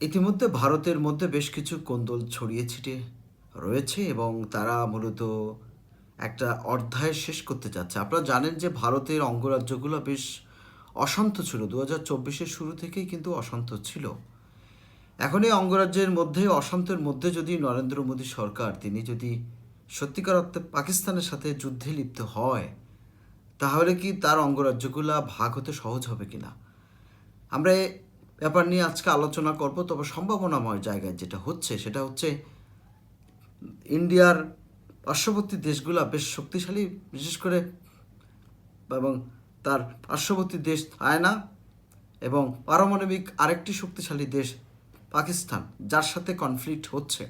ইতিমধ্যে ভারতের মধ্যে বেশ কিছু কোন্দল ছড়িয়ে ছিটিয়ে রয়েছে এবং তারা মূলত একটা অধ্যায় শেষ করতে যাচ্ছে। আপনারা জানেন যে ভারতের অঙ্গরাজ্যগুলো বেশ অশান্ত ছিল। দু হাজার চব্বিশের শুরু থেকেই কিন্তু অশান্ত ছিল। এখন এই অঙ্গরাজ্যের মধ্যে, অশান্তের মধ্যে যদি নরেন্দ্র মোদী সরকার, তিনি যদি সত্যিকার অর্থে পাকিস্তানের সাথে যুদ্ধে লিপ্ত হয়, তাহলে কি তার অঙ্গরাজ্যগুলো ভাগ হতে সহজ হবে কিনা? আমরা এ ব্যাপার নিয়ে আজকে আলোচনা করব, তবে সম্ভাবনাময় জায়গায় যেটা হচ্ছে সেটা হচ্ছে ইন্ডিয়ার পার্শ্ববর্তী দেশগুলা বেশ শক্তিশালী, বিশেষ করে এবং তার পার্শ্ববর্তী দেশ আয়না এবং পারমাণবিক আরেকটি শক্তিশালী দেশ পাকিস্তান, যার সাথে কনফ্লিক্ট হচ্ছে।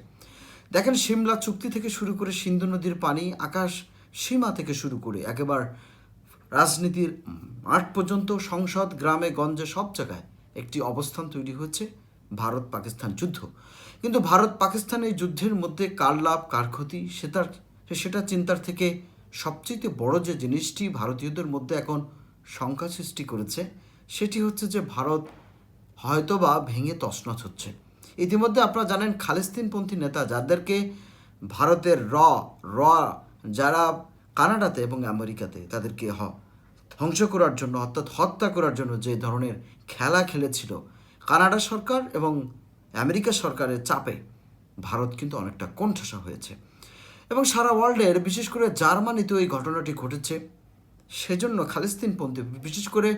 দেখেন, সিমলা চুক্তি থেকে শুরু করে সিন্ধু নদীর পানি, আকাশ সীমা থেকে শুরু করে একেবারে রাজনীতির মাঠ পর্যন্ত, সংসদ, গ্রামে, গঞ্জে, সব জায়গায় একটি অবস্থান তৈরি হচ্ছে ভারত পাকিস্তান যুদ্ধ। কিন্তু ভারত পাকিস্তান এই যুদ্ধের মধ্যে কার লাভ, কার ক্ষতি, সেটার, সেটা চিন্তার থেকে সবচেয়ে বড় যে জিনিসটি ভারতীয়দের মধ্যে এখন শঙ্কা সৃষ্টি করেছে, সেটি হচ্ছে যে ভারত হয়তোবা ভেঙে তছনছ হচ্ছে। ইতিমধ্যে আপনারা জানেন খালিস্তিনপন্থী নেতা যাদেরকে ভারতের র র, যারা কানাডাতে এবং আমেরিকাতে তাদেরকে হ ধ্বংস করার জন্য, অর্থাৎ হত্যা করার জন্য যে ধরনের খেলা খেলেছিল, কানাডা সরকার এবং আমেরিকা সরকারের চাপে ভারত কিন্তু অনেকটা কোণঠাসা হয়েছে। এবং সারা ওয়ার্ল্ডের বিশেষ করে জার্মানিতেও এই ঘটনাটি ঘটেছে। সেজন্য খালিস্তিনপন্থী, বিশেষ করে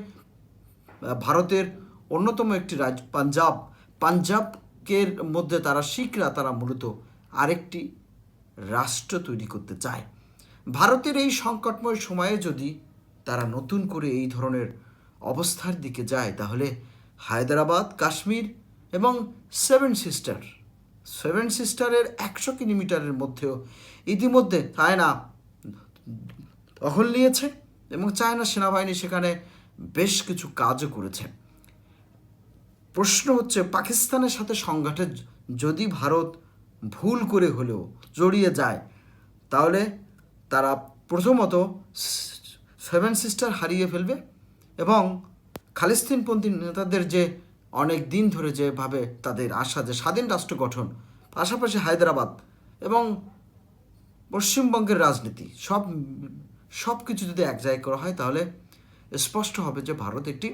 ভারতের অন্যতম একটি রাজ্য পাঞ্জাব, পাঞ্জাবকের মধ্যে তারা শিখরা, তারা মূলত আরেকটি রাষ্ট্র তৈরি করতে চায়। ভারতের এই সংকটময় সময়ে যদি তারা নতুন করে এই ধরনের অবস্থার দিকে যায়, তাহলে হায়দ্রাবাদ, কাশ্মীর এবং সেভেন সিস্টার সেভেন সিস্টারের একশো কিলোমিটারের মধ্যেও ইতিমধ্যে চায়না দখল নিয়েছে এবং চায়না সেনাবাহিনী সেখানে বেশ কিছু কাজও করেছে। প্রশ্ন হচ্ছে, পাকিস্তানের সাথে সংঘাতে য- যদি ভারত ভুল করে হলেও জড়িয়ে যায়, তাহলে তারা প্রথমত সেভেন সিস্টার হারিয়ে ফেলবে এবং খালিস্তিনপন্থী নেতাদের যে অনেক দিন ধরে যেভাবে তাদের আশা, যে স্বাধীন রাষ্ট্র গঠন, পাশাপাশি হায়দ্রাবাদ এবং পশ্চিমবঙ্গের রাজনীতি, সব সব কিছু যদি এক জায়গায় করা হয় তাহলে স্পষ্ট হবে যে ভারত একটি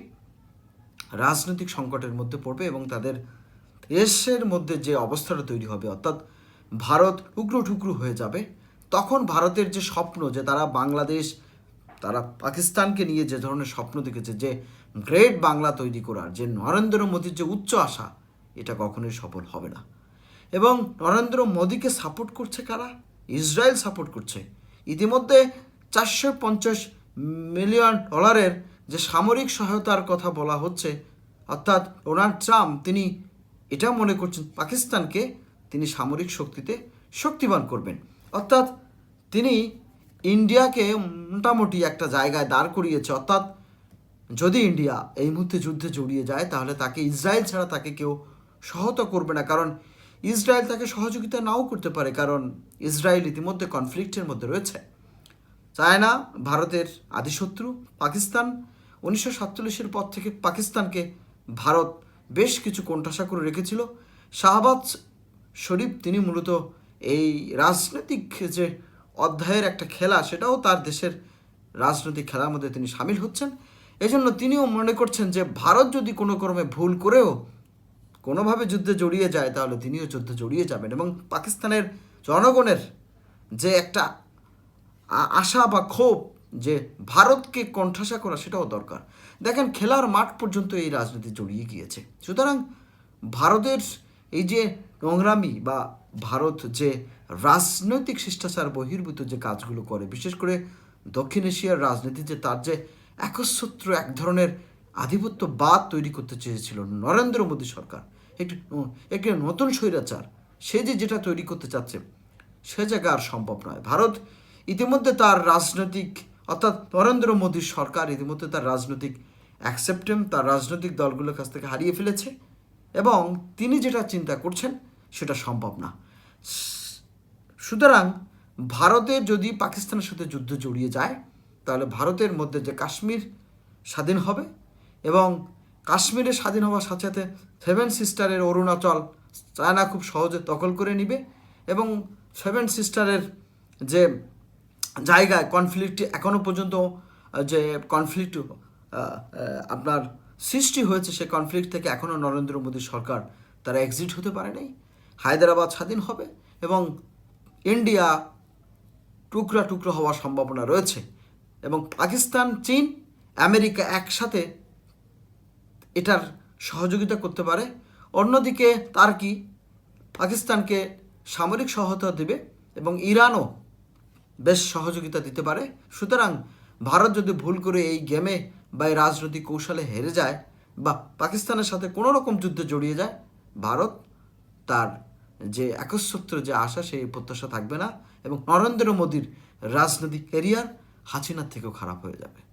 রাজনৈতিক সংকটের মধ্যে পড়বে এবং তাদের দেশের মধ্যে যে অবস্থাটা তৈরি হবে, অর্থাৎ ভারত টুকরো টুকরো হয়ে যাবে, তখন ভারতের যে স্বপ্ন যে তারা বাংলাদেশ তারা পাকিস্তানকে নিয়ে যে ধরনের স্বপ্ন দেখেছে, যে গ্রেট বাংলা তৈরি করার, যে নরেন্দ্র মোদীর যে উচ্চ আশা, এটা কখনোই সফল হবে না। এবং নরেন্দ্র মোদীকে সাপোর্ট করছে কারা? ইসরায়েল সাপোর্ট করছে। ইতিমধ্যে চারশো পঞ্চাশ মিলিয়ন ডলারের যে সামরিক সহায়তার কথা বলা হচ্ছে, অর্থাৎ ডোনাল্ড ট্রাম্প, তিনি এটা মনে করছেন পাকিস্তানকে তিনি সামরিক শক্তিতে শক্তিবান করবেন। অর্থাৎ তিনি ইন্ডিয়াকে মোটামুটি একটা জায়গায় দাঁড় করিয়েছে, অর্থাৎ যদি ইন্ডিয়া এই মুহূর্তে যুদ্ধে জড়িয়ে যায়, তাহলে তাকে ইসরায়েল ছাড়া তাকে কেউ সহায়তা করবে না। কারণ ইসরায়েল তাকে সহযোগিতা নাও করতে পারে, কারণ ইসরায়েল ইতিমধ্যে কনফ্লিক্টের মধ্যে রয়েছে। চায়না, ভারতের আদিশত্রু, পাকিস্তান, উনিশশো সাতচল্লিশের পর থেকে পাকিস্তানকে ভারত বেশ কিছু কোণঠাসা করে রেখেছিল। শাহবাজ শরীফ, তিনি মূলত এই রাজনৈতিক যে অধ্যায়ের একটা খেলা, সেটাও তার দেশের রাজনৈতিক খেলার মধ্যে তিনি সামিল হচ্ছেন। এজন্য তিনিও মনে করছেন যে ভারত যদি কোনো ক্রমে ভুল করেও কোনোভাবে যুদ্ধে জড়িয়ে যায়, তাহলে তিনিও যুদ্ধে জড়িয়ে যাবেন এবং পাকিস্তানের জনগণের যে একটা আশা বা ক্ষোভ যে ভারতকে কণ্ঠাসা করা, সেটাও দরকার। দেখেন, খেলার মাঠ পর্যন্ত এই রাজনীতি জড়িয়ে গিয়েছে। সুতরাং ভারতের এই যে নোংরামি বা ভারত যে রাজনৈতিক শিষ্টাচার বহির্ভূত যে কাজগুলো করে, বিশেষ করে দক্ষিণ এশিয়ার রাজনীতি যে তার যে একচ্ছত্র, এক ধরনের আধিপত্যবাদ তৈরি করতে চেয়েছিল নরেন্দ্র মোদী সরকার, একটি একটি নতুন স্বৈরাচার, সে যে যেটা তৈরি করতে চাচ্ছে, সে জায়গা আর সম্ভব নয়। ভারত ইতিমধ্যে তার রাজনৈতিক, অর্থাৎ নরেন্দ্র মোদীর সরকার ইতিমধ্যে তার রাজনৈতিক অ্যাকসেপ্টেম তার রাজনৈতিক দলগুলোর কাছ থেকে হারিয়ে ফেলেছে এবং তিনি যেটা চিন্তা করছেন সেটা সম্ভব না। সুতরাং ভারতের যদি পাকিস্তানের সাথে যুদ্ধ জড়িয়ে যায়, তাহলে ভারতের মধ্যে যে কাশ্মীর স্বাধীন হবে এবং কাশ্মীরে স্বাধীন হওয়ার সাথে সাথে সেভেন সিস্টারের অরুণাচল চায়না খুব সহজে দখল করে নিবে এবং সেভেন সিস্টারের যে জায়গায় কনফ্লিক্টটি এখনও পর্যন্ত যে কনফ্লিক্ট আপনার সৃষ্টি হয়েছে সেই কনফ্লিক্ট থেকে এখনও নরেন্দ্র মোদী সরকার তারা এক্সিট হতে পারে নাই হায়দ্রাবাদ স্বাধীন হবে এবং ইন্ডিয়া টুকরা টুকরো হওয়ার সম্ভাবনা রয়েছে এবং পাকিস্তান, চীন, আমেরিকা একসাথে এটার সহযোগিতা করতে পারে। অন্যদিকে তার কি পাকিস্তানকে সামরিক সহায়তা দেবে এবং ইরানও বেশ সহযোগিতা দিতে পারে। সুতরাং ভারত যদি ভুল করে এই গেমে বা এই রাজনৈতিক কৌশলে হেরে যায় বা পাকিস্তানের সাথে কোনো রকম যুদ্ধে জড়িয়ে যায়, ভারত তার যে একচ্ছত্র যে আশা, সেই প্রত্যাশা থাকবে না এবং নরেন্দ্র মোদীর রাজনৈতিক ক্যারিয়ার হাসিনার থেকেও খারাপ হয়ে যাবে।